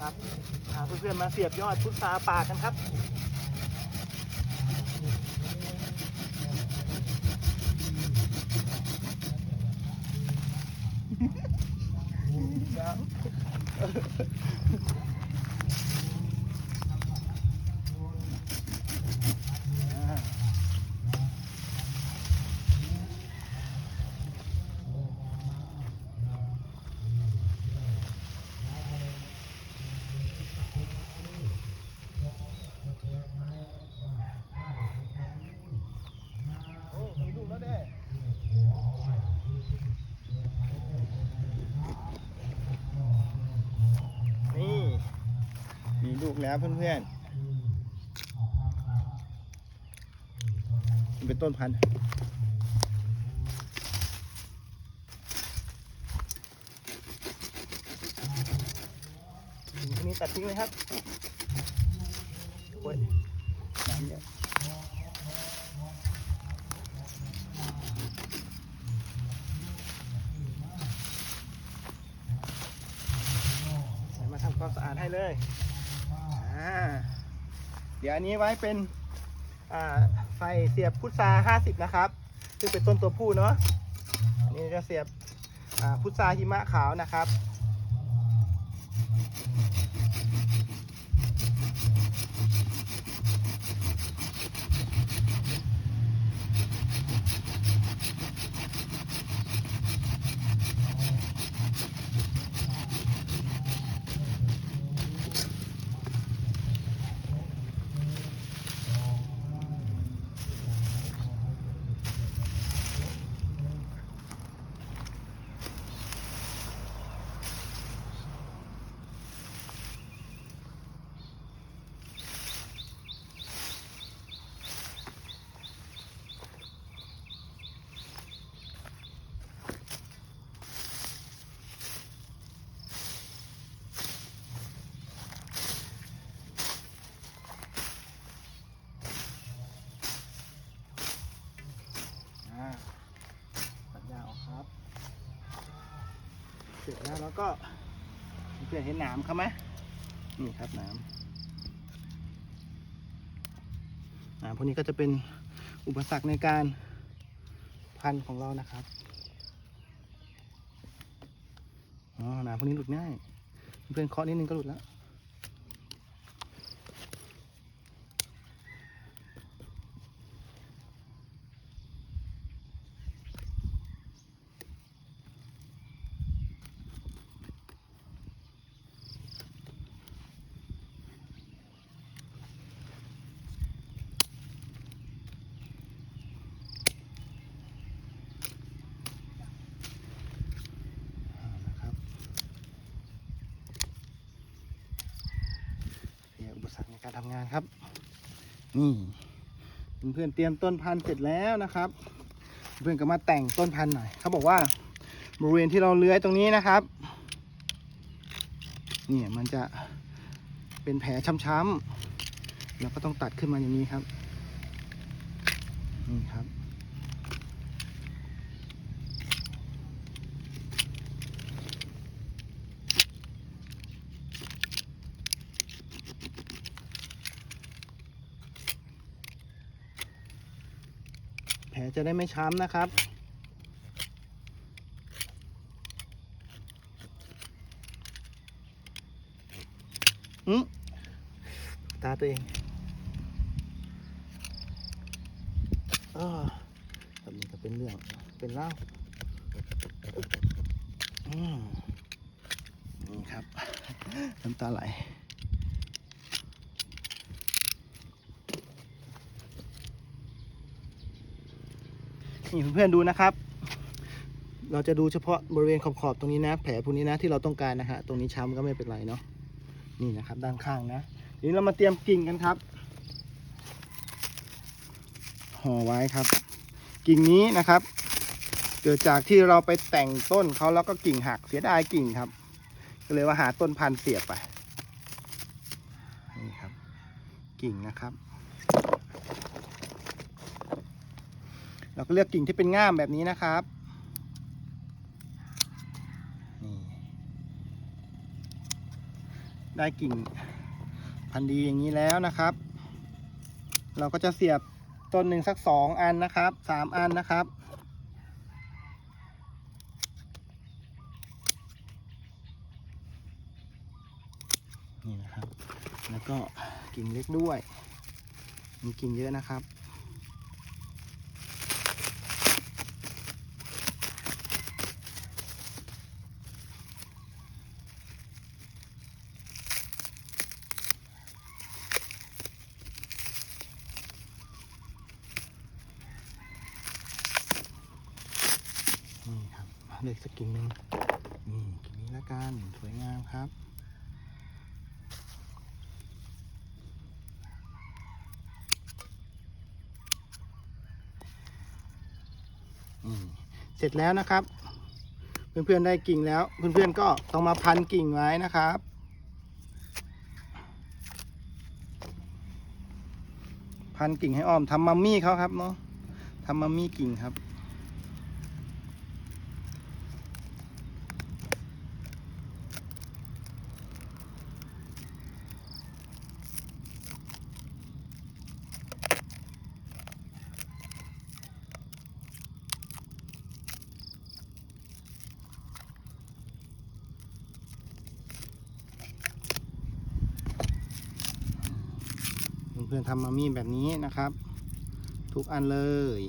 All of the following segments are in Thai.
ครับพาเพื่อนๆมาเสียบยอดพุทราป่ากันครับโอ้มีลูกแล้วเด้นี่ มี ลูกแล้วเพื่อนๆมันเป็นต้นพันธุ์ทีนี้ตัดทิ้งเลยครับโอ้ยน้ำเยอะใส่มาทำความสะอาดให้เลย อ่าเดี๋ยวอันนี้ไว้เป็นอ่าไฟเสียบพุทราห้าสิบนะครับ ซึ่งเป็นต้นตัวผู้เนาะอันนี้จะเสียบอ่าพุทราหิมะขาวนะครับ ร็จแล้วเราก็เพื่อนเห็นหนามเขาไหมนี่ครับหนามหนามพวกนี้ก็จะเป็นอุปสรรคในการพันของเรานะครับอ๋อหนามพวกนี้หลุดง่าย เพื่อนเคาะนิดนึงก็หลุดแล้ว นะครับเนี่ยอุปสรรคใน การทำงานครับ นี่เพื่อนเตรียมต้นพันธุ์เสร็จแล้วนะครับ เพื่อนก็มาแต่งต้นพันธุ์หน่อยเขาบอกว่าบริเวณที่เราเลื้อยตรงนี้นะครับเนี่ยมันจะเป็นแผลช้ำๆเราก็ต้องตัดขึ้นมาอย่างนี้ครับนี่ครับ ลจะได้ไม่ช้ำนะครับ อืมตาตัวเองเออแบบนี้ก็เป็นเรื่อง เป็นเล่าอืมนี่ครับ น้ำตาไหล นี่เพื่อนๆดูนะครับ เราจะดูเฉพาะบริเวณขอบๆตรงนี้นะ แผลพวกนี้นะที่เราต้องการนะฮะตรงนี้ช้ำก็ไม่เป็นไรเนาะนี่นะครับ ด้านข้างนะทีนี้เรามาเตรียมกิ่งกันครับห่อไว้ครับ กิ่งนี้นะครับ เกิดจากที่เราไปแต่งต้นเขาแล้วก็กิ่งหักเสียดายกิ่งครับ ก็เลยว่าหาต้นพันธุ์เสียบไปนี่ครับ กิ่งนะครับ เราก็เลือกกิ่งที่เป็นง่ามแบบนี้นะครับนี่ได้กิ่งพันธุ์ดีอย่างนี้แล้วนะครับ เราก็จะเสียบต้นหนึ่งสักสองอันนะครับสามอันนะครับนี่นะครับ แล้วก็กิ่งเล็กด้วย มีกิ่งเยอะนะครับ นี่ครับเลือก สักกิ่งหนึ่งนี่กิ่งนี้ละกันสวยงามครับอืมเสร็จแล้วนะครับ เพื่อนๆได้กิ่งแล้ว เพื่อนๆก็ต้องมาพันกิ่งไว้นะครับพันกิ่งให้อ้อมทำมัมมี่เขาครับเนาะทำมัมมี่กิ่งครับ เพื่อนๆทำมามี่แบบนี้นะครับ ทุกอันเลย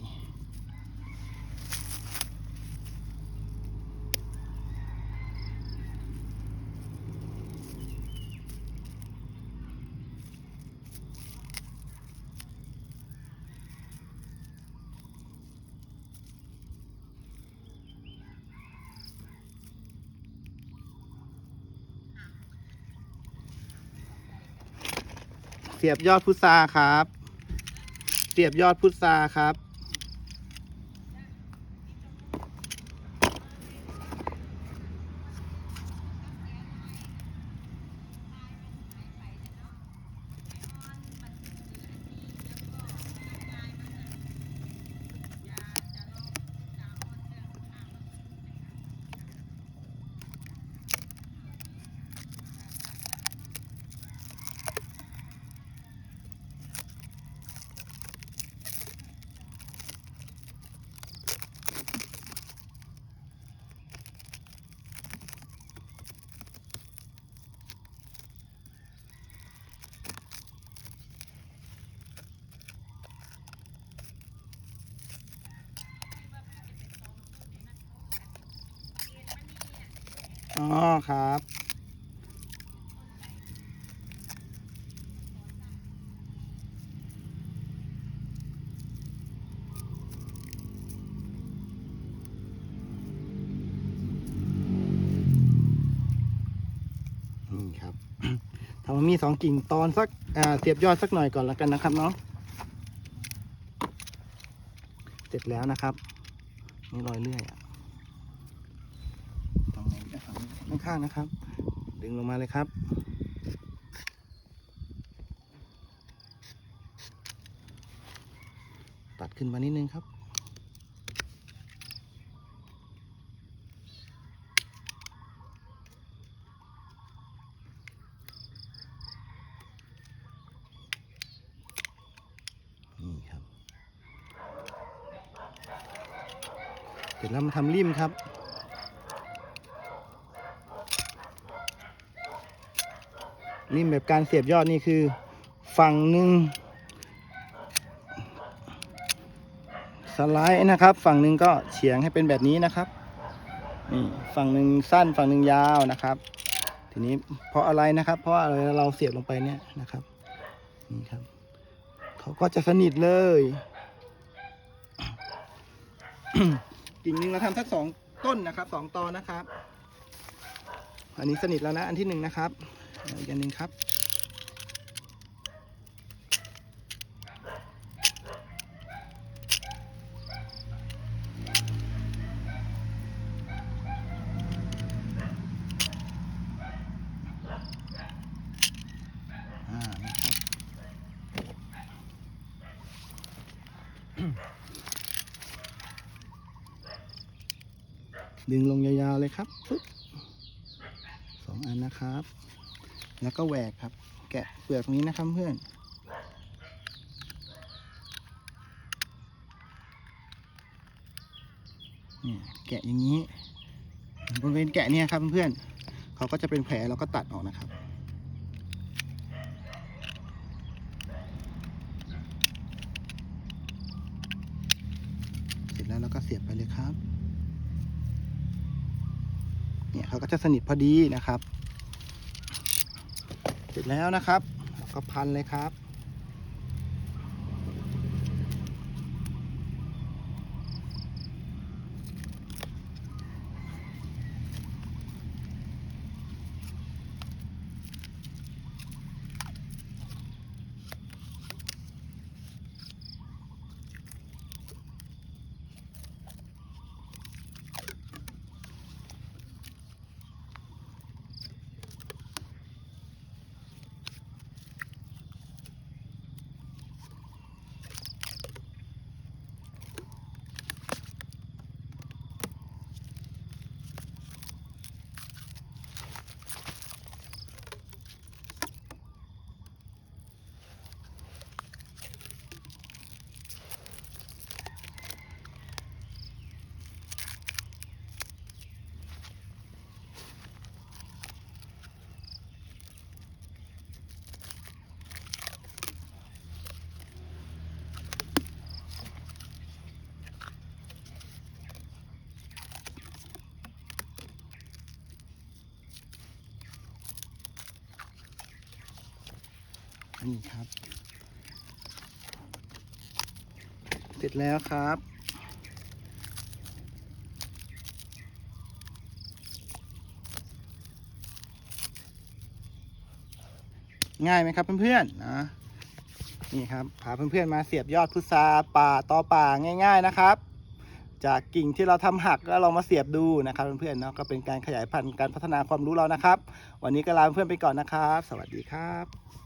เสียบยอดพุทราครับ เสียบยอดพุทราครับ ครับนี่ครับทำมามีสองกิ่งตอนสักอ่าเสียบยอดสักหน่อยก่อนแล้วกันนะครับเนาะเสร็จแล้วนะครับนี่รอยเลื่อยอะ ตรงไหนนะครับ ข้างๆนะครับ ดึงลงมาเลยครับ ตัดขึ้นมานิดนึงครับ นี่ครับ เสร็จแล้วมาทำริมครับ ริมแบบการเสียบยอดนี่คือ ฝั่งหนึ่งสไลด์นะครับ ฝั่งหนึ่งก็เฉียงให้เป็นแบบนี้นะครับนี่ฝั่งหนึ่งสั้นฝั่งหนึ่งยาวนะครับ ทีนี้เพราะอะไรนะครับ เพราะอะไรเราเสียบลงไปเนี่ยนะครับนี่ครับเขาก็จะสนิทเลยกิ่งหนึ่งเราทำสักสองต้นนะครับสองตอนะครับ อันนี้สนิทแล้วนะอันที่หนึ่งนะครับ อีกอันหนึ่งครับ ดึงลงยาวๆเลยครับสองอันนะครับ แล้วก็แหวกครับ แกะเปลือกนี้นะครับเพื่อน เนี่ยแกะอย่างนี้บริเวณแกะเนี่ยครับเพื่อนเขาก็จะเป็นแผลเราก็ตัดออกนะครับเสร็จแล้วเราก็เสียบไปเลยครับ เนี่ยเขาก็จะสนิทพอดีนะครับ เสร็จแล้วนะครับก็พันเลยครับ นี่ครับ เสร็จแล้วครับง่ายไหมครับเพื่อนๆนะนี่ครับพาเพื่อนๆมาเสียบยอดพุทราป่าต่อป่าง่าย ๆนะครับ จากกิ่งที่เราทำหักแล้วเรามาเสียบดูนะครับเพื่อนๆเนาะก็เป็นการขยายพันธุ์การพัฒนาความรู้เรานะครับ วันนี้ก็ลาเพื่อนไปก่อนนะครับ สวัสดีครับ